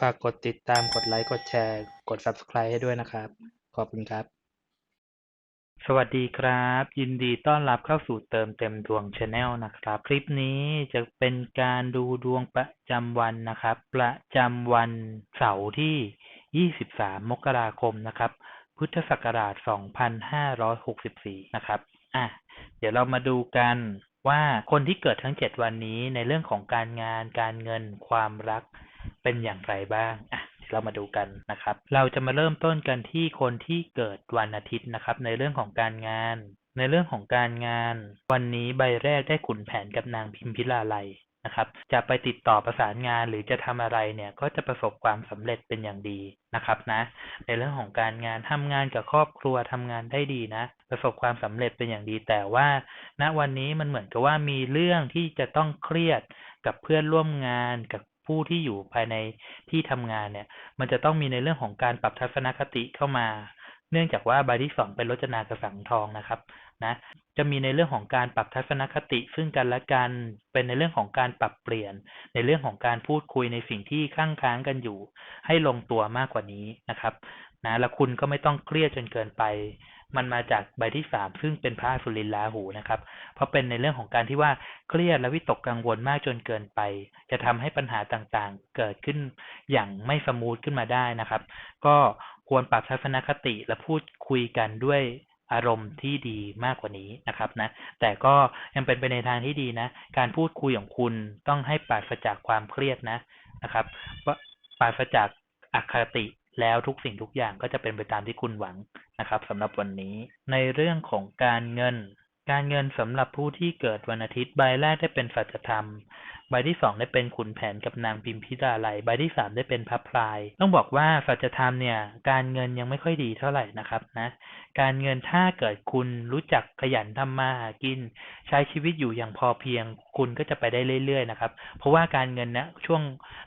ฝากกดติดตาม กดไลค์ กดแชร์ กด Subscribe ให้ด้วยนะครับ ขอบคุณครับ สวัสดีครับ ยินดีต้อนรับเข้าสู่เติมเต็มดวง Channel นะครับ คลิปนี้จะเป็นการดูดวงประจำวันนะครับ ประจำวันเสาร์ที่ 23 มกราคมนะครับ พุทธศักราช 2564 นะครับอะเดี๋ยวเรามาดูกันว่าคนที่เกิดทั้ง 7 วันนี้ในเรื่องของการงาน การเงิน ความรัก เป็นอย่างไรบ้างอะเดี๋ยวเรามาดูกันนะครับ เราจะมาเริ่มต้นกันที่คนที่เกิดวันอาทิตย์นะครับ ในเรื่องของการงาน ในเรื่องของการงาน วันนี้ใบแรกได้ขุนแผนกับนางพิมพิลาไลยนะครับ จะไปติดต่อประสานงานหรือจะทำอะไรเนี่ยก็จะประสบความสำเร็จเป็นอย่างดีนะครับนะ ในเรื่องของการงานทำงานกับครอบครัวทำงานได้ดีนะ ประสบความสำเร็จเป็นอย่างดี แต่ว่าณวันนี้มันเหมือนกับว่ามีเรื่องที่จะต้องเครียดกับเพื่อนร่วมงานกับ ผู้ที่อยู่ภายในที่ทำงานเนี่ย มันจะต้องมีในเรื่องของการปรับทัศนคติเข้ามา เนื่องจากว่าใบที่สองเป็นรจนากระสังทองนะครับนะจะมีในเรื่องของการปรับทัศนคติ ซึ่งกันและกันเป็นในเรื่องของการปรับเปลี่ยน ในเรื่องของการพูดคุยในสิ่งที่ข้างค้างกันอยู่ ให้ลงตัวมากกว่านี้นะครับนะแล้วคุณก็ไม่ต้องเครียดจนเกินไป มันมาจากใบที่สามซึ่งเป็นพระสุรินทราหูนะครับ เพราะเป็นในเรื่องของการที่ว่าเครียดและวิตกกังวลมากจนเกินไป จะทำให้ปัญหาต่างๆ เกิดขึ้นอย่างไม่สมูทขึ้นมาได้นะครับ ก็ควรปรับทัศนคติและพูดคุยกันด้วยอารมณ์ที่ดีมากกว่านี้นะครับนะ แต่ก็ยังเป็นไปในทางที่ดีนะ การพูดคุยของคุณต้องให้ปราศจากความเครียดนะนะครับปราศจากอคติ แล้วทุกสิ่งทุกอย่างก็จะเป็นไปตามที่คุณหวังนะครับสำหรับวันนี้ ในเรื่องของการเงิน การเงินสำหรับผู้ที่เกิดวันอาทิตย์ใบแรกได้เป็นสัจธรรม ใบที่สองได้เป็นขุนแผนกับนางพิมพิลาไลใบที่สามได้เป็นพับพลาย ต้องบอกว่าสัจธรรมเนี่ย การเงินยังไม่ค่อยดีเท่าไหร่นะครับนะ การเงินถ้าเกิดคุณรู้จักขยันทำมาหากิน ใช้ชีวิตอยู่อย่างพอเพียง คุณก็จะไปได้เรื่อยๆนะครับ เพราะว่าการเงินนะช่วง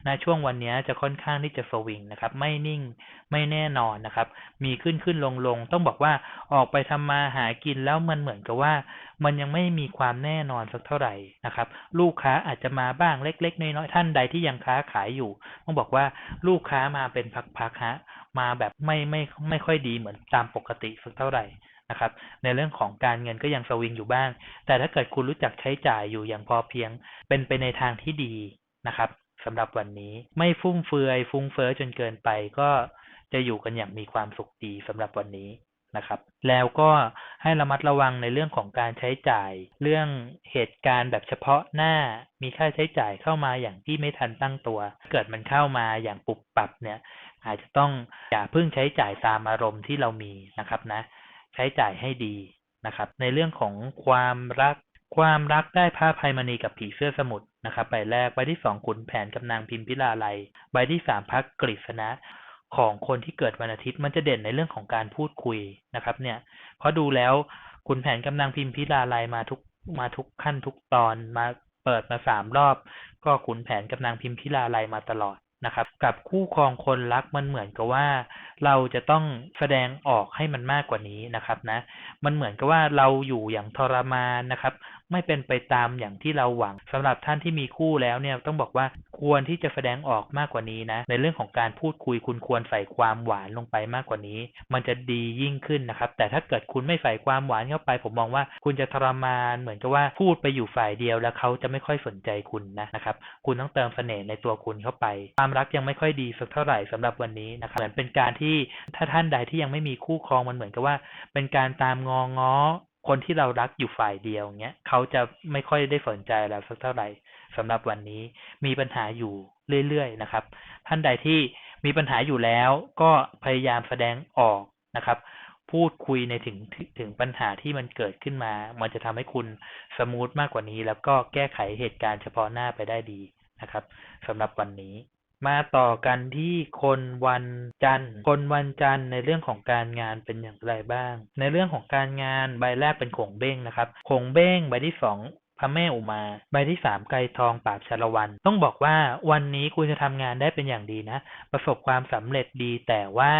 นะช่วงวันนี้จะค่อนข้างที่จะสวิงนะครับ ไม่นิ่งไม่แน่นอนนะครับ มีขึ้นขึ้นลงลงต้องบอกว่าออกไปทำมาหากินแล้วมันเหมือนกับว่ามันยังไม่มีความแน่นอนสักเท่าไหร่นะครับ ลูกค้าอาจจะมาบ้างเล็ก ๆ น้อยๆท่านใดที่ยังค้าขายอยู่ ต้องบอกว่าลูกค้ามาเป็นพักๆฮะมาแบบไม่ไม่ไม่ค่อยดีเหมือนตามปกติสักเท่าไหร่นะครับ ในเรื่องของการเงินก็ยังสวิงอยู่บ้าง แต่ถ้าเกิดคุณรู้จักใช้จ่ายอยู่อย่างพอเพียง เป็นไปในทางที่ดีนะครับสำหรับวันนี้ไม่ฟุ่มเฟือยฟุ้งเฟ้อจนเกินไปก็จะอยู่กันอย่างมีความสุขดีสำหรับวันนี้ นะครับ แล้วก็ให้ระมัดระวังในเรื่องของการใช้จ่าย เรื่องเหตุการณ์แบบเฉพาะหน้า มีค่าใช้จ่ายเข้ามาอย่างที่ไม่ทันตั้งตัว เกิดมันเข้ามาอย่างปุบปับเนี่ย อาจจะต้องอย่าเพิ่งใช้จ่ายตามอารมณ์ที่เรามีนะครับนะ ใช้จ่ายให้ดีนะครับ ในเรื่องของความรักความรักได้พระภัยมณีกับผีเสื้อสมุทรนะครับใบแรกใบที่สองขุนแผนกับนางพิมพิลาไลใบที่สามพักกฤษณะ ของคนที่เกิดวันอาทิตย์ มันจะเด่นในเรื่องของการพูดคุยนะครับ เนี่ยเพราะดูแล้วคุณแผนกำลังพิมพ์พิลาไลมาทุกมาทุกขั้นทุกตอนมาเปิดมาสามรอบ ก็ขุนแผนกำลังพิมพ์พิลาไลมาตลอดนะครับ กับคู่ครองคนรักมันเหมือนกับว่า เราจะต้องแสดงออกให้มันมากกว่านี้นะครับนะ มันเหมือนกับว่าเราอยู่อย่างทรมานนะครับ ไม่เป็นไปตามอย่างที่เราหวังสำหรับท่านที่มีคู่แล้วเนี่ยต้องบอกว่าควรที่จะแสดงออกมากกว่านี้นะ ในเรื่องของการพูดคุยคุณควรใส่ความหวานลงไปมากกว่านี้ มันจะดียิ่งขึ้นนะครับ แต่ถ้าเกิดคุณไม่ใส่ความหวานเข้าไป ผมมองว่าคุณจะทรมานเหมือนกับว่าพูดไปอยู่ฝ่ายเดียวแล้วเขาจะไม่ค่อยสนใจคุณนะนะครับ คุณต้องเติมเสน่ห์ในตัวคุณเข้าไป ความรักยังไม่ค่อยดีสักเท่าไหร่สำหรับวันนี้นะครับเหมือนเป็นการที่ถ้าท่านใดที่ยังไม่มีคู่ครองมันเหมือนกับว่า เป็นการตามงอง้อ คนที่เรารักอยู่ฝ่ายเดียวเงี้ยเขาจะไม่ค่อยได้สนใจเราสักเท่าไหร่สำหรับวันนี้มีปัญหาอยู่เรื่อยๆนะครับ ท่านใดที่มีปัญหาอยู่แล้วก็พยายามแสดงออกนะครับ พูดคุยในถึงถึงปัญหาที่มันเกิดขึ้นมา มันจะทำให้คุณสมูทมากกว่านี้ แล้วก็แก้ไขเหตุการณ์เฉพาะหน้าไปได้ดีนะครับสำหรับวันนี้ มาต่อกันที่คนวันจันทร์ คนวันจันทร์ในเรื่องของการงานเป็นอย่างไรบ้าง ในเรื่องของการงานใบแรกเป็นขงเบ้งนะครับขงเบ้งใบที่สองพระแม่อุมา ใบที่สามไกรทองปราบชาละวัน ต้องบอกว่าวันนี้คุณจะทำงานได้เป็นอย่างดีนะ ประสบความสำเร็จดีแต่ว่า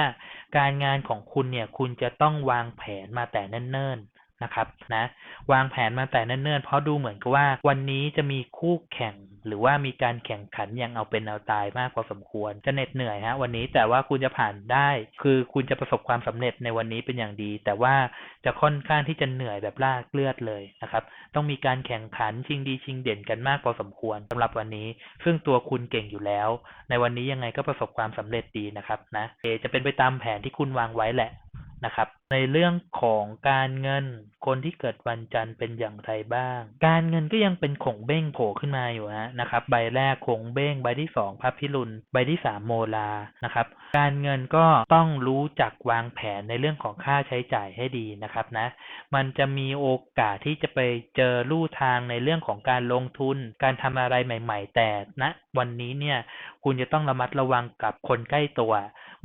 การงานของคุณเนี่ยคุณจะต้องวางแผนมาแต่เนิ่นๆนะครับนะวางแผนมาแต่เนิ่นๆเพราะดูเหมือนกับว่าวันนี้จะมีคู่แข่ง หรือว่ามีการแข่งขันย่างเอาเป็นเอาตายมากพอสมควรจะเหน็ดเหนื่อยฮะวันนี้แต่ว่าคุณจะผ่านได้ คือคุณจะประสบความสำเร็จในวันนี้เป็นอย่างดี แต่ว่าจะค่อนข้างที่จะเหนื่อยแบบลากเลือดเลยนะครับต้องมีการแข่งขันชิงดีชิงเด่นกันมากพอสมควรสำหรับวันนี้ ซึ่งตัวคุณเก่งอยู่แล้ว ในวันนี้ยังไงก็ประสบความสำเร็จดีนะครับนะเอจะเป็นไปตามแผนที่คุณวางไว้แหละนะครับ ในเรื่องของการเงิน คนที่เกิดวันจันทร์เป็นอย่างไรบ้าง การเงินก็ยังเป็นขงเบ้งโผล่ขึ้นมาอยู่ฮะนะครับ ใบแรกขงเบ้ง ใบที่สองพระพิรุณใบที่สามโมลานะครับ การเงินก็ต้องรู้จักวางแผนในเรื่องของค่าใช้จ่ายให้ดีนะครับนะ มันจะมีโอกาสที่จะไปเจอลู่ทางในเรื่องของการลงทุน การทำอะไรใหม่ ๆ แต่ณวันนี้เนี่ยคุณจะต้องระมัดระวังกับคนใกล้ตัว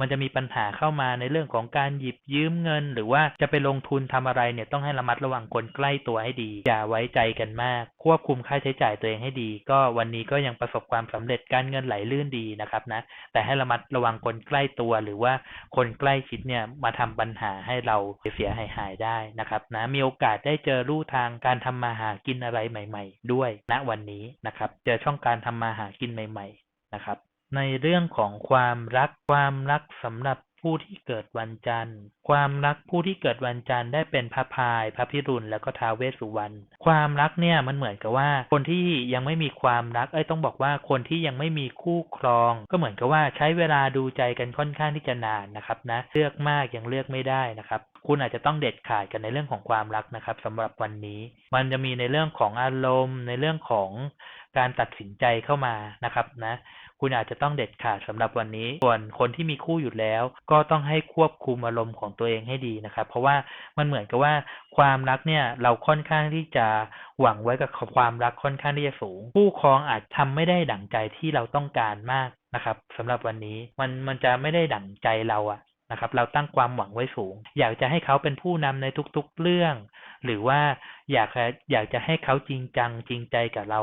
มันจะมีปัญหาเข้ามาในเรื่องของการหยิบยืมเงินหรือว่าจะไปลงทุนทำอะไรเนี่ยต้องให้ระมัดระวังคนใกล้ตัวให้ดี อย่าไว้ใจกันมาก ควบคุมค่าใช้จ่ายตัวเองให้ดี ก็วันนี้ก็ยังประสบความสำเร็จการเงินไหลลื่นดีนะครับนะ แต่ให้ระมัดระวังคนใกล้ตัวหรือว่าคนใกล้ชิดเนี่ยมาทำปัญหาให้เราเสียหายหายได้นะครับนะมีโอกาสได้เจอลู่ทางการทำมาหากินอะไรใหม่ ๆ ด้วยณวันนี้นะครับ เจอช่องการทำมาหากินใหม่ ๆ นะครับในเรื่องของความรักความรักสำหรับ ผู้ที่เกิดวันจันทร์ ความรักผู้ที่เกิดวันจันทร์ได้เป็นพระพาย พระพิรุณแล้วก็ท้าวเวสสุวรรณ ความรักเนี่ยมันเหมือนกับว่า คนที่ยังไม่มีความรัก เอ้ยต้องบอกว่าคนที่ยังไม่มีคู่ครอง ก็เหมือนกับว่าใช้เวลาดูใจกันค่อนข้างที่จะนานนะครับนะ เลือกมากยังเลือกไม่ได้นะครับคุณอาจจะต้องเด็ดขาดกันในเรื่องของความรักนะครับสำหรับวันนี้ มันจะมีในเรื่องของอารมณ์ ในเรื่องของการตัดสินใจเข้ามานะครับนะคุณอาจจะต้องเด็ดขาดสำหรับวันนี้ ส่วนคนที่มีคู่อยู่แล้ว ก็ต้องให้ควบคุมอารมณ์ของตัวเองให้ดีนะครับ เพราะว่ามันเหมือนกับว่าความรักเนี่ยเราค่อนข้างที่จะหวังไว้กับความรักค่อนข้างที่จะสูง คู่ครองอาจทำไม่ได้ดั่งใจที่เราต้องการมากนะครับสำหรับวันนี้มันมันจะไม่ได้ดั่งใจเราอะ นะครับ เราตั้งความหวังไว้สูง อยากจะให้เขาเป็นผู้นำในทุกๆเรื่อง หรือว่าอยากจะอยากจะให้เขาจริงจังจริงใจกับเรา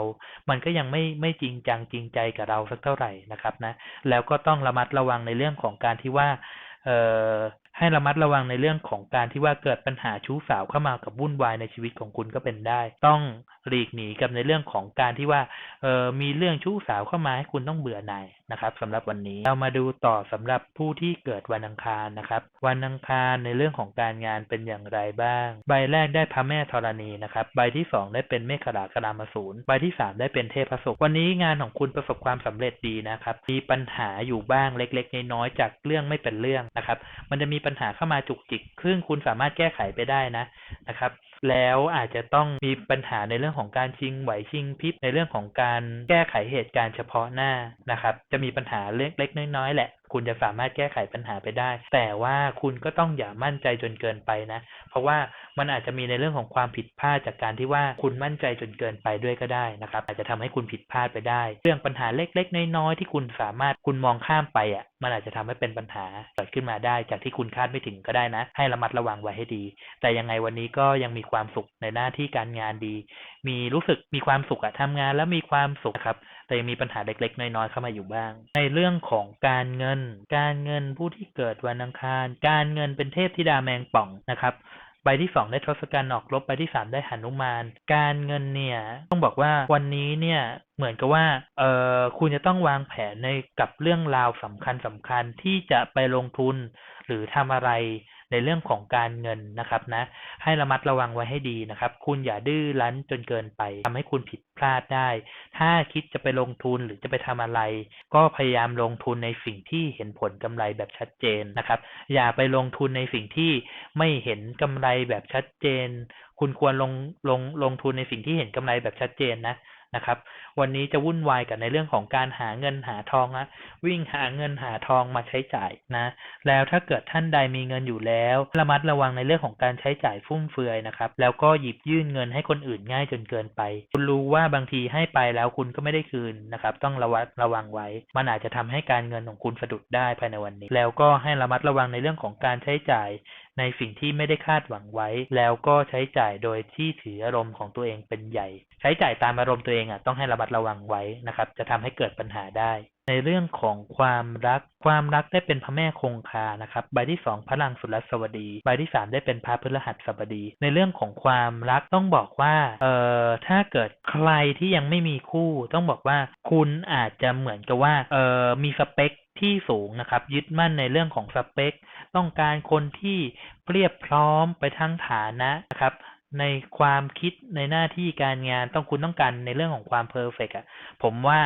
มันก็ยังไม่ไม่จริงจังจริงใจกับเราสักเท่าไหร่นะครับนะ แล้วก็ต้องระมัดระวังในเรื่องของการที่ว่าเอ่อให้ระมัดระวังในเรื่องของการที่ว่าเกิดปัญหาชู้สาวเข้ามากับวุ่นวายในชีวิตของคุณก็เป็นได้ ต้องหลีกหนีกับในเรื่องของการที่ว่าเอ่อมีเรื่องชู้สาวเข้ามาให้คุณต้องเบื่อหน่ายนะครับสำหรับวันนี้เรามาดูต่อสำหรับผู้ที่เกิดวันอังคารนะครับ วันอังคารในเรื่องของการงานเป็นอย่างไรบ้าง ใบแรกได้พระแม่ธรณีนะครับใบที่สองได้เป็นเมฆขลากรามสูรใบที่สามได้เป็นเทพศุกร์วันนี้งานของคุณประสบความสำเร็จดีนะครับมีปัญหาอยู่บ้างเล็กๆน้อยๆจากเรื่องไม่เป็นเรื่องนะครับ มันจะมีปัญหาเข้ามาจุกจิกซึ่งคุณสามารถแก้ไขไปได้นะนะครับแล้วอาจจะต้องมีปัญหาในเรื่องของการชิงไหวชิงพริบในเรื่องของการแก้ไขเหตุการณ์เฉพาะหน้านะครับ จะมีปัญหาเล็กๆน้อยๆแหละ คุณจะสามารถแก้ไขปัญหาไปได้ แต่ว่าคุณก็ต้องอย่ามั่นใจจนเกินไปนะ เพราะว่ามันอาจจะมีในเรื่องของความผิดพลาดจากการที่ว่าคุณมั่นใจจนเกินไปด้วยก็ได้นะครับ อาจจะทำให้คุณผิดพลาดไปได้ เรื่องปัญหาเล็กๆ น้อยๆที่คุณสามารถคุณมองข้ามไปอะมันอาจจะทำให้เป็นปัญหาเกิดขึ้นมาได้ จากที่คุณคาดไม่ถึงก็ได้นะ ให้ระมัดระวังไว้ให้ดี แต่ยังไงวันนี้ก็ยังมีความสุขในหน้าที่การงานดี มีรู้สึกมีความสุขอะทำงานแล้วมีความสุขครับ แต่ยังมีปัญหาเล็กๆ น้อยๆเข้ามาอยู่บ้าง ในเรื่องของการเงิน การเงินผู้ที่เกิดวันอังคาร การเงินเป็นเทพธิดาแมงป่องนะครับใบที่สองได้ทศกัณฐ์ออกรบใบที่สามได้หนุมาน การเงินเนี่ยต้องบอกว่าวันนี้เนี่ยเหมือนกับว่าเอ่อคุณจะต้องวางแผนในกับเรื่องราวสำคัญสำคัญที่จะไปลงทุน หรือทำอะไร ในเรื่องของการเงินนะครับนะให้ระมัดระวังไว้ให้ดีนะครับ คุณอย่าดื้อรั้นจนเกินไปทำให้คุณผิดพลาดได้ ถ้าคิดจะไปลงทุนหรือจะไปทำอะไร ก็พยายามลงทุนในสิ่งที่เห็นผลกำไรแบบชัดเจนนะครับ อย่าไปลงทุนในสิ่งที่ไม่เห็นกำไรแบบชัดเจน คุณควรลงลงลงทุนในสิ่งที่เห็นกำไรแบบชัดเจนนะ นะครับ วันนี้จะวุ่นวายกับในเรื่องของการหาเงินหาทองนะวิ่งหาเงินหาทองมาใช้จ่ายนะ แล้วถ้าเกิดท่านใดมีเงินอยู่แล้ว ระมัดระวังในเรื่องของการใช้จ่ายฟุ่มเฟือยนะครับ แล้วก็หยิบยื่นเงินให้คนอื่นง่ายจนเกินไป คุณรู้ว่าบางทีให้ไปแล้วคุณก็ไม่ได้คืนนะครับ ต้องระวัดระวังไว้ มันอาจจะทำให้การเงินของคุณสะดุดได้ภายในวันนี้ แล้วก็ให้ระมัดระวังในเรื่องของการใช้จ่าย ในสิ่งที่ไม่ได้คาดหวังไว้ แล้วก็ใช้จ่ายโดยที่ถืออารมณ์ของตัวเองเป็นใหญ่ ใช้จ่ายตามอารมณ์ตัวเองอะต้องให้ระมัดระวังไว้นะครับ จะทำให้เกิดปัญหาได้ ในเรื่องของความรัก ความรักได้เป็นพระแม่คงคานะครับ ใบที่สองพระลังสุรสวดี ใบที่สามได้เป็นพระพฤหัสบดี ในเรื่องของความรักต้องบอกว่าเอ่อถ้าเกิดใครที่ยังไม่มีคู่ ต้องบอกว่าคุณอาจจะเหมือนกับว่าเอ่อมีสเปค ที่สูงนะครับ ยึดมั่นในเรื่องของสเปค ต้องการคนที่เรียบพร้อมไปทั้งฐานะนะครับ ในความคิดในหน้าที่การงานต้องคุณต้องการในเรื่องของความเพอร์เฟกต์อะผมว่า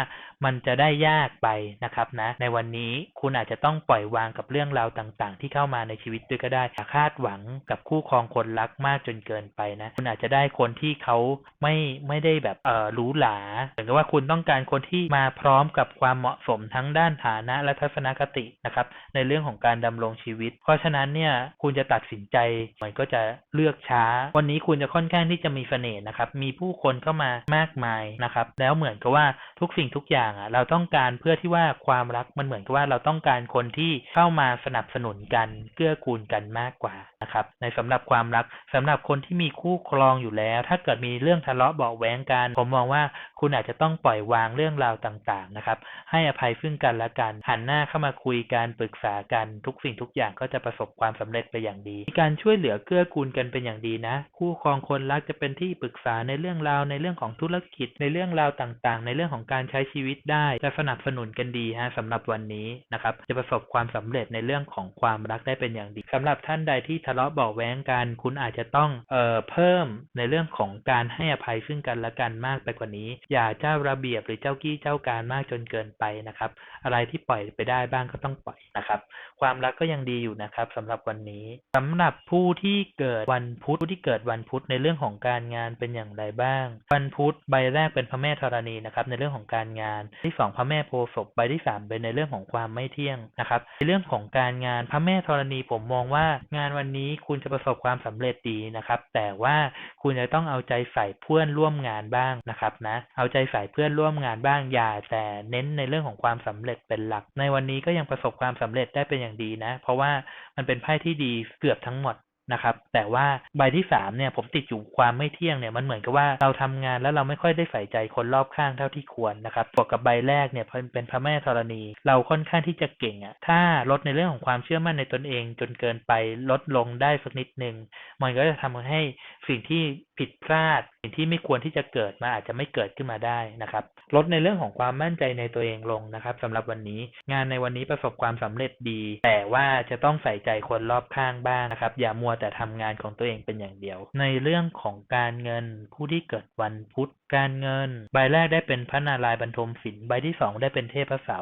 มันจะได้ยากไปนะครับนะในวันนี้คุณอาจจะต้องปล่อยวางกับเรื่องราวต่าง ๆ ที่เข้ามาในชีวิตด้วยก็ได้อย่าคาดหวังกับคู่ครองคนรักมากจนเกินไปนะคุณอาจจะได้คนที่เขาไม่ไม่ได้แบบเออหรูหราเหมือนกับว่าคุณต้องการคนที่มาพร้อมกับความเหมาะสมทั้งด้านฐานะและทัศนคตินะครับ ในเรื่องของการดำรงชีวิต เพราะฉะนั้นเนี่ยคุณจะตัดสินใจมันก็จะเลือกช้า วันนี้คุณจะค่อนข้างที่จะมีเสน่ห์นะครับ มีผู้คนเข้ามามากมายนะครับ แล้วเหมือนกับว่าทุกสิ่งทุกอย่างอะเราต้องการเพื่อที่ว่าความรักมันเหมือนกับว่าเราต้องการคนที่เข้ามาสนับสนุนกันเกื้อกูลกันมากกว่านะครับในสำหรับความรักสำหรับคนที่มีคู่ครองอยู่แล้ว ถ้าเกิดมีเรื่องทะเลาะเบาะแว้งกันผมมองว่าคุณอาจจะต้องปล่อยวางเรื่องราวต่างๆนะครับให้อภัยซึ่งกันและกันหันหน้าเข้ามาคุยกันปรึกษากันทุกสิ่งทุกอย่างก็จะประสบความสำเร็จไปอย่างดีมีการช่วยเหลือเกื้อกูลกันเป็นอย่างดีนะ คู่ครองคนรักจะเป็นที่ปรึกษาในเรื่องราวในเรื่องของธุรกิจในเรื่องราวต่างๆ ในเรื่องของการใช้ชีวิตได้จะสนับสนุนกันดีฮะสำหรับวันนี้นะครับจะประสบความสำเร็จในเรื่องของความรักได้เป็นอย่างดีสำหรับท่านใดที่ทะเลาะเบาแว้งกัน คุณอาจจะต้องเอ่อเพิ่มในเรื่องของการให้อภัยซึ่งกันและกันมากไปกว่านี้ อย่าเจ้าระเบียบหรือเจ้ากี้เจ้าการมากจนเกินไปนะครับ อะไรที่ปล่อยไปได้บ้างก็ต้องปล่อยนะครับ ความรักก็ยังดีอยู่นะครับสำหรับวันนี้สำหรับผู้ที่เกิดวันพุธผู้ที่เกิดวันพุธในเรื่องของการงานเป็นอย่างไรบ้าง วันพุธใบแรกเป็นพระแม่ธรณีนะครับในเรื่องของการงานที่สองพระแม่โพศพใบที่สามเป็นในเรื่องของความไม่เที่ยงนะครับในเรื่องของการงานพระแม่ธรณีผมมองว่างานวันนี้คุณจะประสบความสำเร็จดีนะครับ แต่ว่าคุณจะต้องเอาใจใส่เพื่อนร่วมงานบ้างนะครับนะเอาใจใส่เพื่อนร่วมงานบ้างอย่าแต่เน้นในเรื่องของความสำเร็จเป็นหลัก ในวันนี้ก็ยังประสบความสำเร็จได้เป็นอย่างดีนะ เพราะว่ามันเป็นไพ่ที่ดีเกือบทั้งหมด นะครับ แต่ว่าใบที่สามเนี่ยผมติดอยู่ความไม่เที่ยงเนี่ยมันเหมือนกับว่าเราทำงานแล้วเราไม่ค่อยได้ใส่ใจคนรอบข้างเท่าที่ควรนะครับบวกกับใบแรกเนี่ยเป็นพระแม่ธรณี เราค่อนข้างที่จะเก่งอะ่ะถ้าลดในเรื่องของความเชื่อมั่นในตนเองจนเกินไปลดลงได้สักนิดหนึ่งมันก็จะทำให้สิ่งที่ผิดพลาด สิ่งที่ไม่ควรที่จะเกิดมาอาจจะไม่เกิดขึ้นมาได้นะครับ ลดในเรื่องของความมั่นใจในตัวเองลงนะครับสำหรับวันนี้งานในวันนี้ประสบความสำเร็จดี แต่ว่าจะต้องใส่ใจคนรอบข้างบ้างนะครับ อย่ามัวแต่ทำงานของตัวเองเป็นอย่างเดียว ในเรื่องของการเงินผู้ที่เกิดวันพุธการเงิน ใบแรกได้เป็นพระนารายณ์บรรทมศิลป์ใบที่สองได้เป็นเทพเสา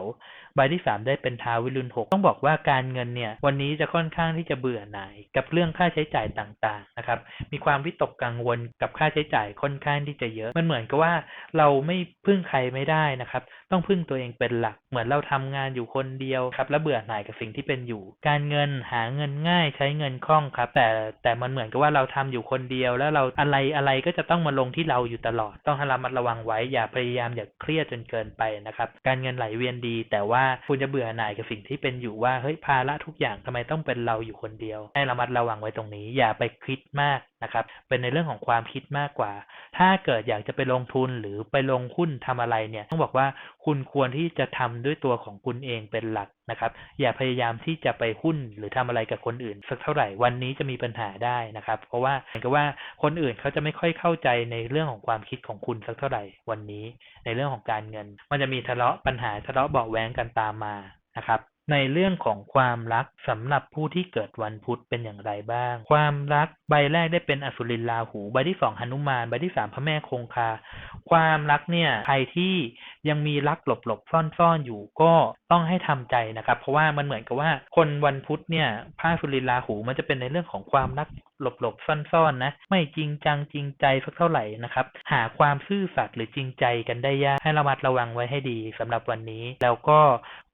ใบที่สามได้เป็นท้าวิรุณหกต้องบอกว่าการเงินเนี่ยวันนี้จะค่อนข้างที่จะเบื่อหน่ายกับเรื่องค่าใช้จ่ายต่างๆนะครับมีความวิตกกังวลกับค่าใช้จ่ายค่อนข้างที่จะเยอะมันเหมือนกับว่าเราไม่พึ่งใครไม่ได้นะครับต้องพึ่งตัวเองเป็นหลัก เหมือนเราทำงานอยู่คนเดียวครับแล้วเบื่อหน่ายกับสิ่งที่เป็นอยู่ การเงินหาเงินง่ายใช้เงินคล่องครับ แต่แต่มันเหมือนกับว่าเราทำอยู่คนเดียว แล้วเราอะไรอะไรก็จะต้องมาลงที่เราอยู่ตลอด ต้องระมัดระวังไว้อย่าพยายามอย่าเครียดจนเกินไปนะครับการเงินไหลเวียนดี แต่ว่าคุณจะเบื่อหน่ายกับสิ่งที่เป็นอยู่ว่าเฮ้ยภาระทุกอย่างทำไมต้องเป็นเราอยู่คนเดียว ให้ระมัดระวังไว้ตรงนี้ อย่าไปคิดมาก นะครับ เป็นในเรื่องของความคิดมากกว่า ถ้าเกิดอยากจะไปลงทุนหรือไปลงหุ้นทำอะไรเนี่ย ต้องบอกว่าคุณควรที่จะทำด้วยตัวของคุณเองเป็นหลักนะครับ อย่าพยายามที่จะไปหุ้นหรือทำอะไรกับคนอื่น สักเท่าไหร่วันนี้จะมีปัญหาได้นะครับ เพราะว่าเหมือนกับว่าคนอื่นเขาจะไม่ค่อยเข้าใจในเรื่องของความคิดของคุณสักเท่าไหร่วันนี้ ในเรื่องของการเงิน มันจะมีทะเลาะปัญหาทะเลาะเบาแหวงกันตามมานะครับ ในเรื่องของความรักสำหรับผู้ที่เกิดวันพุธเป็นอย่างไรบ้าง ความรักใบแรกได้เป็นอสุรินลาหู ใบที่สองหนุมาน ใบที่สามพระแม่คงคา ความรักเนี่ยใครที่ยังมีรักหลบหลบซ่อนซ่อนอยู่ก็ต้องให้ทำใจนะครับ เพราะว่ามันเหมือนกับว่าคนวันพุธเนี่ยพระสุรินลาหูมันจะเป็นในเรื่องของความรักหลบหลบซ่อนๆนะ ไม่จริงจังจริงใจสักเท่าไหร่นะครับ หาความซื่อสัตย์หรือจริงใจกันได้ยากให้ระมัดระวังไว้ให้ดีสำหรับวันนี้ แล้วก็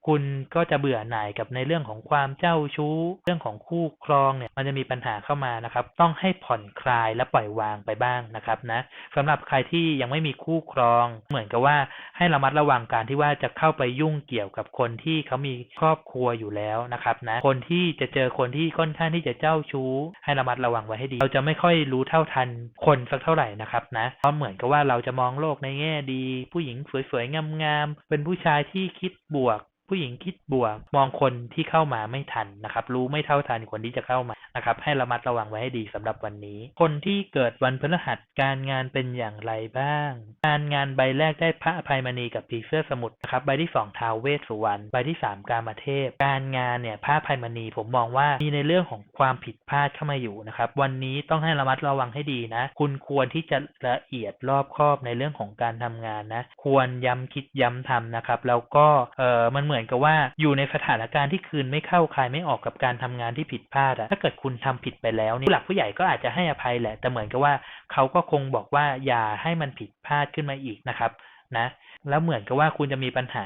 คุณก็จะเบื่อหน่ายกับในเรื่องของความเจ้าชู้ เรื่องของคู่ครองเนี่ยมันจะมีปัญหาเข้ามานะครับ ต้องให้ผ่อนคลายและปล่อยวางไปบ้างนะครับนะสำหรับใครที่ยังไม่มีคู่ครอง เหมือนกับว่าให้ระมัดระวังการที่ว่าจะเข้าไปยุ่งเกี่ยวกับคนที่เขามีครอบครัวอยู่แล้วนะครับนะคนที่จะเจอคนที่ค่อนข้างที่จะเจ้าชู้ ให้ระมัดระวังไว้ให้ดี เราจะไม่ค่อยรู้เท่าทันคนสักเท่าไหร่นะครับนะเพราะเหมือนกับว่าเราจะมองโลกในแง่ดี ผู้หญิงสวยๆงามๆเป็นผู้ชายที่คิดบวก ผู้หญิงคิดบวก มองคนที่เข้ามาไม่ทันนะครับ รู้ไม่เท่าทันคนที่จะเข้ามานะครับ ให้ระมัดระวังไว้ให้ดีสำหรับวันนี้ คนที่เกิดวันพฤหัสการงานเป็นอย่างไรบ้าง การงานใบแรกได้พระอภัยมณีกับผีเสื้อสมุทรนะครับ ใบที่สองท้าวเวสสุวรรณ ใบที่สามกามเทพ การงานเนี่ยพระอภัยมณีผมมองว่ามีในเรื่องของความผิดพลาดเข้ามาอยู่นะครับ วันนี้ต้องให้ระมัดระวังให้ดีนะ คุณควรที่จะละเอียดรอบคอบในเรื่องของการทำงานนะ ควรย้ำคิดย้ำทำนะครับ แล้วก็เออมันเหมือนกับว่าอยู่ในสถานการณ์ที่คืนไม่เข้าคายไม่ออกกับการทำงานที่ผิดพลาดอะถ้าเกิดคุณทำผิดไปแล้วนี่ผู้หลักผู้ใหญ่ก็อาจจะให้อภัยแหละ แต่เหมือนกับว่าเขาก็คงบอกว่าอย่าให้มันผิดพลาดขึ้นมาอีกนะครับนะ แล้วเหมือนกับว่าคุณจะมีปัญหา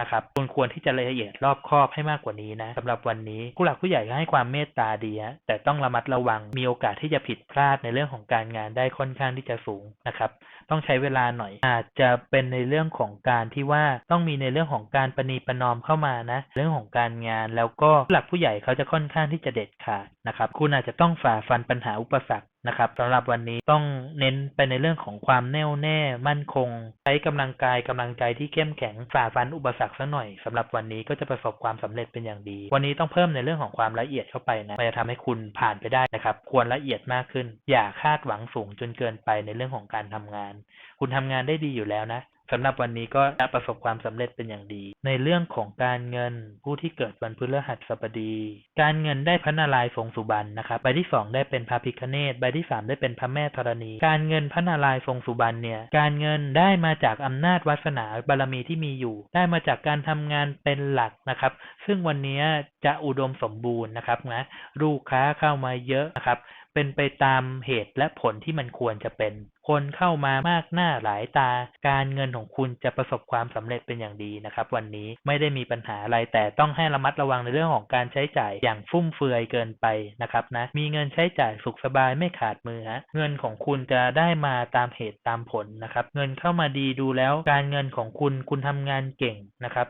นะครับคุณควรที่จะละเอียดรอบคอบให้มากกว่านี้นะสำหรับวันนี้ผู้หลักผู้ใหญ่ก็ให้ความเมตตาดีฮะแต่ต้องระมัดระวังมีโอกาสที่จะผิดพลาดในเรื่องของการงานได้ค่อนข้างที่จะสูงนะครับ ต้องใช้เวลาหน่อย อาจจะเป็นในเรื่องของการที่ว่าต้องมีในเรื่องของการประนีประนอมเข้ามานะเรื่องของการงานแล้วก็ผู้หลักผู้ใหญ่เขาจะค่อนข้างที่จะเด็ดขาดนะครับ คุณอาจจะต้องฝ่าฟันปัญหาอุปสรรค นะครับสำหรับวันนี้ต้องเน้นไปในเรื่องของความแน่วแน่ มั่นคง ใช้กำลังกายกำลังใจที่เข้มแข็งฝ่าฟันอุปสรรคสักหน่อยสำหรับวันนี้ก็จะประสบความสำเร็จเป็นอย่างดี วันนี้ต้องเพิ่มในเรื่องของความละเอียดเข้าไปนะมันจะทำให้คุณผ่านไปได้นะครับ ควรละเอียดมากขึ้น อย่าคาดหวังสูงจนเกินไปในเรื่องของการทำงาน คุณทำงานได้ดีอยู่แล้วนะ สำหรับวันนี้ก็จะประสบความสำเร็จเป็นอย่างดี ในเรื่องของการเงินผู้ที่เกิดวันพฤหัสบดี การเงินได้พระนารายณ์ทรงสุบรรณนะครับใบที่สองได้เป็นพระพิคเนตใบที่สามได้เป็นพระแม่ธรณี การเงินพระนารายณ์ทรงสุบรรณเนี่ย การเงินได้มาจากอำนาจวาสนาบารมีที่มีอยู่ ได้มาจากการทำงานเป็นหลักนะครับ ซึ่งวันนี้จะอุดมสมบูรณ์นะครับนะลูกค้าเข้ามาเยอะนะครับ เป็นไปตามเหตุและผลที่มันควรจะเป็น คนเข้ามามากหน้าหลายตา การเงินของคุณจะประสบความสำเร็จเป็นอย่างดีนะครับ วันนี้ไม่ได้มีปัญหาอะไรแต่ต้องให้ระมัดระวังในเรื่องของการใช้จ่ายอย่างฟุ่มเฟือยเกินไปนะครับนะมีเงินใช้จ่ายสุขสบายไม่ขาดมือฮะเงินของคุณจะได้มาตามเหตุตามผลนะครับ เงินเข้ามาดีดูแล้ว การเงินของคุณคุณทำงานเก่งนะครับ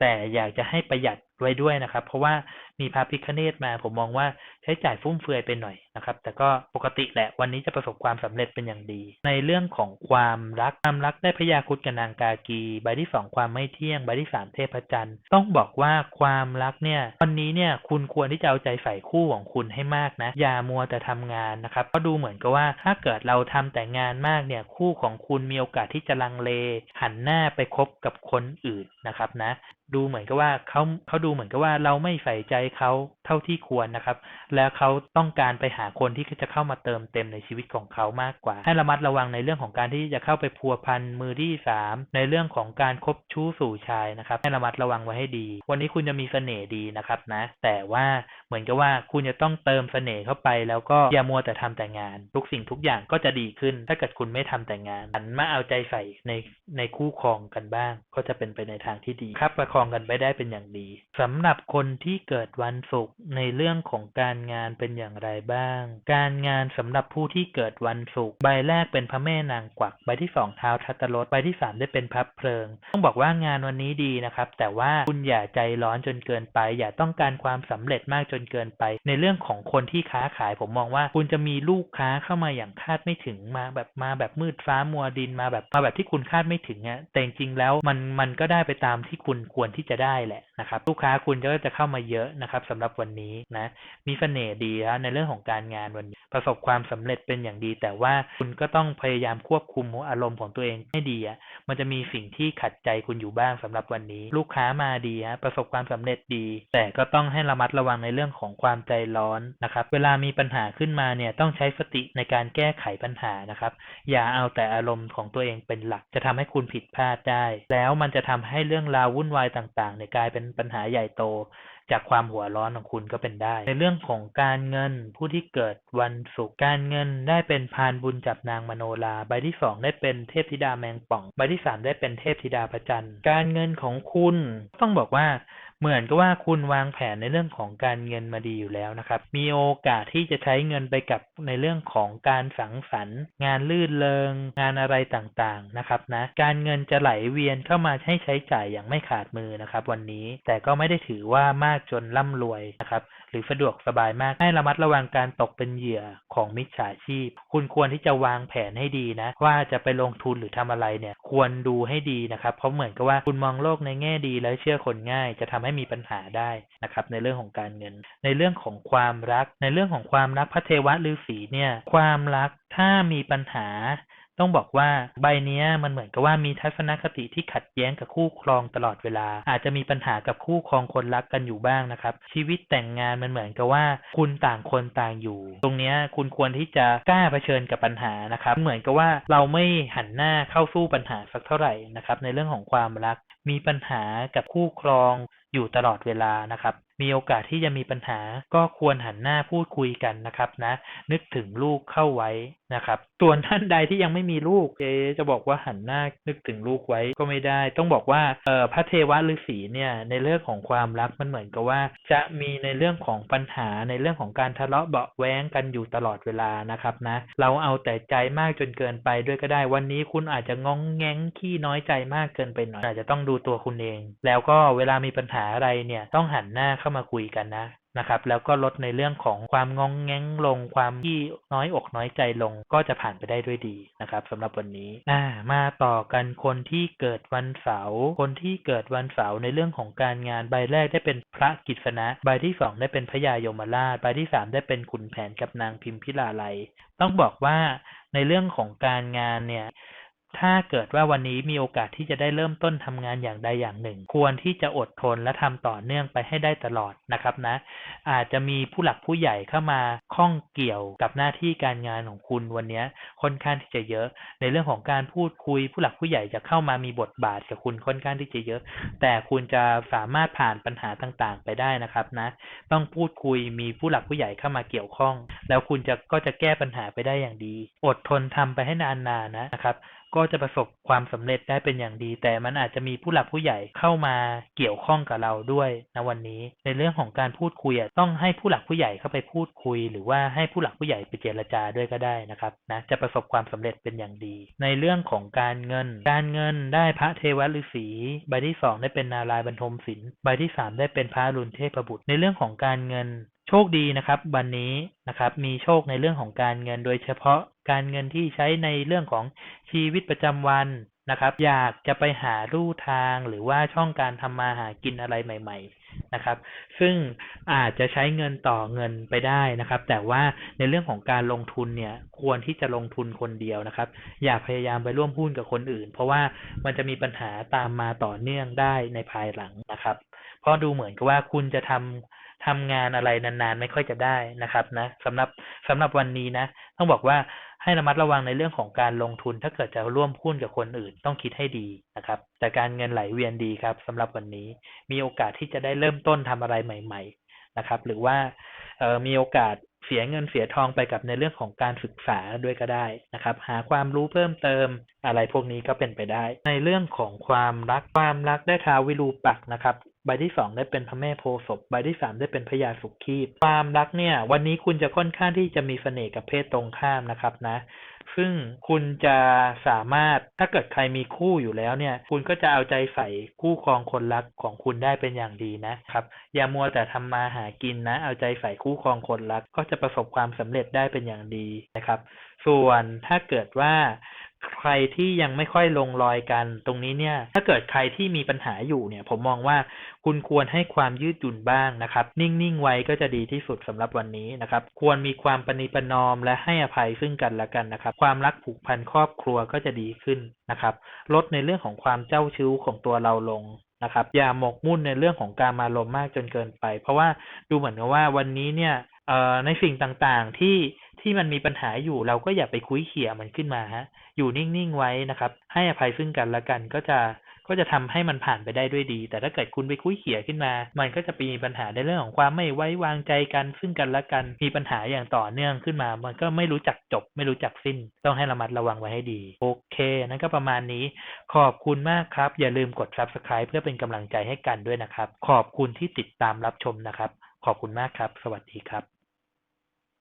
แต่อยากจะให้ประหยัด ไว้ด้วยนะครับ เพราะว่ามีพระพิคเนตมาผมมองว่าใช้จ่ายฟุ่มเฟือยไปหน่อยนะครับ แต่ก็ปกติแหละวันนี้จะประสบความสำเร็จเป็นอย่างดี ในเรื่องของความรักความรักได้พยาคุดกับนางกากีใบที่สองความไม่เที่ยงใบที่สามเทพจันทร์ต้องบอกว่าความรักเนี่ยวันนี้เนี่ยคุณควรที่จะเอาใจใส่คู่ของคุณให้มากนะ อย่ามัวแต่ทำงานนะครับก็ดูเหมือนกับว่าถ้าเกิดเราทำแต่งานมากเนี่ยคู่ของคุณมีโอกาสที่จะลังเลหันหน้าไปคบกับคนอื่นนะครับนะ ดูเหมือนกับว่าเขาเขาดููเหมือนกับว่าเราไม่ใส่ใจเขาเท่าที่ควรนะครับ แล้วเขาต้องการไปหาคนที่จะเข้ามาเติมเต็มในชีวิตของเขามากกว่า ให้ระมัดระวังในเรื่องของการที่จะเข้าไปพัวพันมือที่สามในเรื่องของการคบชู้สู่ชายนะครับ ให้ระมัดระวังไว้ให้ดี วันนี้คุณจะมีเสน่ห์ดีนะครับนะ แต่ว่าเหมือนกับว่าคุณจะต้องเติมเสน่ห์เข้าไป แล้วก็อย่ามัวแต่ทำแต่งาน ทุกสิ่งทุกอย่างก็จะดีขึ้น ถ้าเกิดคุณไม่ทำแต่งานหันมาเอาใจใส่ในในคู่ครองกันบ้าง ก็จะเป็นไปในทางที่ดีครับประคองกันไปได้เป็นอย่างดีสำหรับคนที่เกิดวันศุกร์ในเรื่องของการงานเป็นอย่างไรบ้าง การงานสำหรับผู้ที่เกิดวันศุกร์ใบแรกเป็นพระแม่นางกวักใบที่สองเท้าทัตตรสใบที่สามได้เป็นพับเพลิง ต้องบอกว่างานวันนี้ดีนะครับ แต่ว่าคุณอย่าใจร้อนจนเกินไป อย่าต้องการความสำเร็จมากจนเกินไป ในเรื่องของคนที่ค้าขายผมมองว่า คุณจะมีลูกค้าเข้ามาอย่างคาดไม่ถึงมาแบบมาแบบมืดฟ้ามัวดินมาแบบมาแบบที่คุณคาดไม่ถึงอะแต่จริงๆแล้วมันมันก็ได้ไปตามที่คุณควรที่จะได้แหละนะครับลูกค้าคุณก็จะเข้ามาเยอะนะครับสำหรับวันนี้นะ มีเสน่ห์ดีฮะในเรื่องของการงานวันนี้ประสบความสำเร็จเป็นอย่างดี แต่ว่าคุณก็ต้องพยายามควบคุมอารมณ์ของตัวเองให้ดีอะมันจะมีสิ่งที่ขัดใจคุณอยู่บ้างสำหรับวันนี้ ลูกค้ามาดีฮะประสบความสำเร็จดี แต่ก็ต้องให้ระมัดระวังในเรื่องของความใจร้อนนะครับ เวลามีปัญหาขึ้นมาเนี่ยต้องใช้สติในการแก้ไขปัญหานะครับ อย่าเอาแต่อารมณ์ของตัวเองเป็นหลักจะทำให้คุณผิดพลาดได้ แล้วมันจะทำให้เรื่องราววุ่นวายต่างๆเนี่ยกลายเป็นปัญหาใหญ่หญ่โต จากความหัวร้อนของคุณก็เป็นได้ ในเรื่องของการเงินผู้ที่เกิดวันศุกร์การเงินได้เป็นพานบุญจับนางมโนราใบที่สองได้เป็นเทพธิดาแมงป่องใบที่สามได้เป็นเทพธิดาพระจันทร์การเงินของคุณต้องบอกว่า เหมือนกับว่าคุณวางแผนในเรื่องของการเงินมาดีอยู่แล้วนะครับ มีโอกาสที่จะใช้เงินไปกับในเรื่องของการสังสรรค์ งานลื่นเริงงานอะไรต่างๆนะครับนะการเงินจะไหลเวียนเข้ามาให้ใช้จ่ายอย่างไม่ขาดมือนะครับ วันนี้แต่ก็ไม่ได้ถือว่ามากจนร่ำรวยนะครับ หรือสะดวกสบายมาก ให้ระมัดระวังการตกเป็นเหยื่อของมิจฉาชีพ คุณควรที่จะวางแผนให้ดีนะ ว่าจะไปลงทุนหรือทำอะไรเนี่ย ควรดูให้ดีนะครับ เพราะเหมือนกับว่าคุณมองโลกในแง่ดีแล้วเชื่อคนง่าย จะทำให้มีปัญหาได้นะครับ ในเรื่องของการเงิน ในเรื่องของความรัก ในเรื่องของความรักพระเทวะฤาษีเนี่ย ความรักถ้ามีปัญหา ต้องบอกว่าใบเนี้ยมันเหมือนกับว่ามีทัศนคติที่ขัดแย้งกับคู่ครองตลอดเวลา อาจจะมีปัญหากับคู่ครองคนรักกันอยู่บ้างนะครับ ชีวิตแต่งงานมันเหมือนกับว่า คุณต่างคนต่างอยู่ ตรงเนี้ยคุณควรที่จะกล้าเผชิญกับปัญหานะครับ เหมือนกับว่าเราไม่หันหน้าเข้าสู้ปัญหาสักเท่าไหร่นะครับ ในเรื่องของความรัก มีปัญหากับคู่ครองอยู่ตลอดเวลานะครับ มีโอกาสที่จะมีปัญหา ก็ควรหันหน้าพูดคุยกันนะครับนะ นึกถึงลูกเข้าไว้นะครับ ส่วนท่านใดที่ยังไม่มีลูกเอจะบอกว่าหันหน้านึกถึงลูกไว้ก็ไม่ได้ ต้องบอกว่าเออพระเทวฤาษีเนี่ยในเรื่องของความรักมันเหมือนกับว่า จะมีในเรื่องของปัญหาในเรื่องของการทะเลาะเบาะแว้งกันอยู่ตลอดเวลานะครับนะ เราเอาแต่ใจมากจนเกินไปด้วยก็ได้ วันนี้คุณอาจจะงองแงงขี้น้อยใจมากเกินไปหน่อยอาจจะต้องดูตัวคุณเอง แล้วก็เวลามีปัญหาอะไรเนี่ยต้องหันหน้าเข้ามาคุยกันนะนะครับ แล้วก็ลดในเรื่องของความงองแงงลงความที่น้อยอกน้อยใจลงก็จะผ่านไปได้ด้วยดีนะครับสำหรับวันนี้อ่ามาต่อกันคนที่เกิดวันเสาร์คนที่เกิดวันเสาร์ในเรื่องของการงานใบแรกได้เป็นพระกิษณะใบที่สองได้เป็นพระยายมราชใบที่สามได้เป็นขุนแผนกับนางพิมพิลาไลต้องบอกว่าในเรื่องของการงานเนี่ย ถ้าเกิดว่าวันนี้มีโอกาสที่จะได้เริ่มต้นทำงานอย่างใดอย่างหนึ่ง ควรที่จะอดทนและทำต่อเนื่องไปให้ได้ตลอดนะครับนะ อาจจะมีผู้หลักผู้ใหญ่เข้ามาข้องเกี่ยวกับหน้าที่การงานของคุณวันนี้ค่อนข้างที่จะเยอะ ในเรื่องของการพูดคุย ผู้หลักผู้ใหญ่จะเข้ามามีบทบาทกับคุณค่อนข้างที่จะเยอะ แต่คุณจะสามารถผ่านปัญหาต่างๆ ไปได้นะครับนะ ต้องพูดคุยมีผู้หลักผู้ใหญ่เข้ามาเกี่ยวข้อง แล้วคุณจะก็จะแก้ปัญหาไปได้อย่างดี อดทนทำไปให้นานๆนะนะครับ ก็จะประสบความสำเร็จได้เป็นอย่างดี แต่มันอาจจะมีผู้หลักผู้ใหญ่เข้ามาเกี่ยวข้องกับเราด้วยนะวันนี้ ในเรื่องของการพูดคุยต้องให้ผู้หลักผู้ใหญ่เข้าไปพูดคุย หรือว่าให้ผู้หลักผู้ใหญ่ไปเจรจาด้วยก็ได้นะครับนะจะประสบความสำเร็จเป็นอย่างดี ในเรื่องของการเงิน การเงินได้พระเทวฤาษีใบที่สองได้เป็นนารายณ์บรรทมศิลป์ใบที่สามได้เป็นพระรุณเทพบุตร ในเรื่องของการเงินโชคดีนะครับ วันนี้นะครับมีโชคในเรื่องของการเงินโดยเฉพาะ การเงินที่ใช้ในเรื่องของชีวิตประจำวันนะครับ อยากจะไปหาลู่ทางหรือว่าช่องการทำมาหากินอะไรใหม่ ๆนะครับ ซึ่งอาจจะใช้เงินต่อเงินไปได้นะครับ แต่ว่าในเรื่องของการลงทุนเนี่ย ควรที่จะลงทุนคนเดียวนะครับ อย่าพยายามไปร่วมหุ้นกับคนอื่น เพราะว่ามันจะมีปัญหาตามมาต่อเนื่องได้ในภายหลังนะครับ เพราะดูเหมือนกับว่าคุณจะทำทำงานอะไรนานๆ ไม่ค่อยจะได้นะครับนะสำหรับสำหรับวันนี้นะ ต้องบอกว่า ให้ระมัดระวังในเรื่องของการลงทุน ถ้าเกิดจะร่วมหุ้นกับคนอื่นต้องคิดให้ดีนะครับ แต่การเงินไหลเวียนดีครับสำหรับวันนี้มีโอกาสที่จะได้เริ่มต้นทำอะไรใหม่ ๆนะครับ หรือว่ามีโอกาสเสียเงินเสียทองไปกับในเรื่องของการศึกษาด้วยก็ได้นะครับ หาความรู้เพิ่มเติมอะไรพวกนี้ก็เป็นไปได้ ในเรื่องของความรักความรักได้ท้าววิรูปักนะครับใบที่สองได้เป็นพระแม่โพศพใบที่สามได้เป็นพระยาสุขีพความรักเนี่ย วันนี้คุณจะค่อนข้างที่จะมีเสน่ห์กับเพศตรงข้ามนะครับนะ ซึ่งคุณจะสามารถถ้าเกิดใครมีคู่อยู่แล้วเนี่ย คุณก็จะเอาใจใส่คู่ครองคนรักของคุณได้เป็นอย่างดีนะครับ อย่ามัวแต่ทำมาหากินนะ เอาใจใส่คู่ครองคนรัก ก็จะประสบความสำเร็จได้เป็นอย่างดีนะครับ ส่วนถ้าเกิดว่า ใครที่ยังไม่ค่อยลงรอยกันตรงนี้เนี่ย ถ้าเกิดใครที่มีปัญหาอยู่เนี่ย ผมมองว่าคุณควรให้ความยืดหยุ่นบ้างนะครับ นิ่งๆไว้ก็จะดีที่สุดสำหรับวันนี้นะครับ ควรมีความปณิประนอมและให้อภัยซึ่งกันและกันนะครับ ความรักผูกพันครอบครัวก็จะดีขึ้นนะครับ ลดในเรื่องของความเจ้าชู้ของตัวเราลงนะครับ อย่าหมกมุ่นในเรื่องของการมารมมากจนเกินไป เพราะว่าดูเหมือนกับว่าวันนี้เนี่ยในสิ่งต่างๆที่ ที่มันมีปัญหาอยู่เราก็อย่าไปคุยเขี่ยมันขึ้นมาฮะอยู่นิ่งๆไว้นะครับ ให้อภัยซึ่งกันและกันก็จะก็จะทำให้มันผ่านไปได้ด้วยดี แต่ถ้าเกิดคุณไปคุยเขี่ยขึ้นมา มันก็จะมีปัญหาในเรื่องของความไม่ไว้วางใจกัน ซึ่งกันและกัน มีปัญหาอย่างต่อเนื่องขึ้นมา มันก็ไม่รู้จักจบ ไม่รู้จักสิ้น ต้องให้ระมัดระวังไว้ให้ดี โอเค นั่นก็ประมาณนี้ ขอบคุณมากครับ อย่าลืมกด subscribe เพื่อเป็นกำลังใจให้กันด้วยนะครับ ขอบคุณที่ติดตามรับชมนะครับ ขอบคุณมากครับ สวัสดีครับ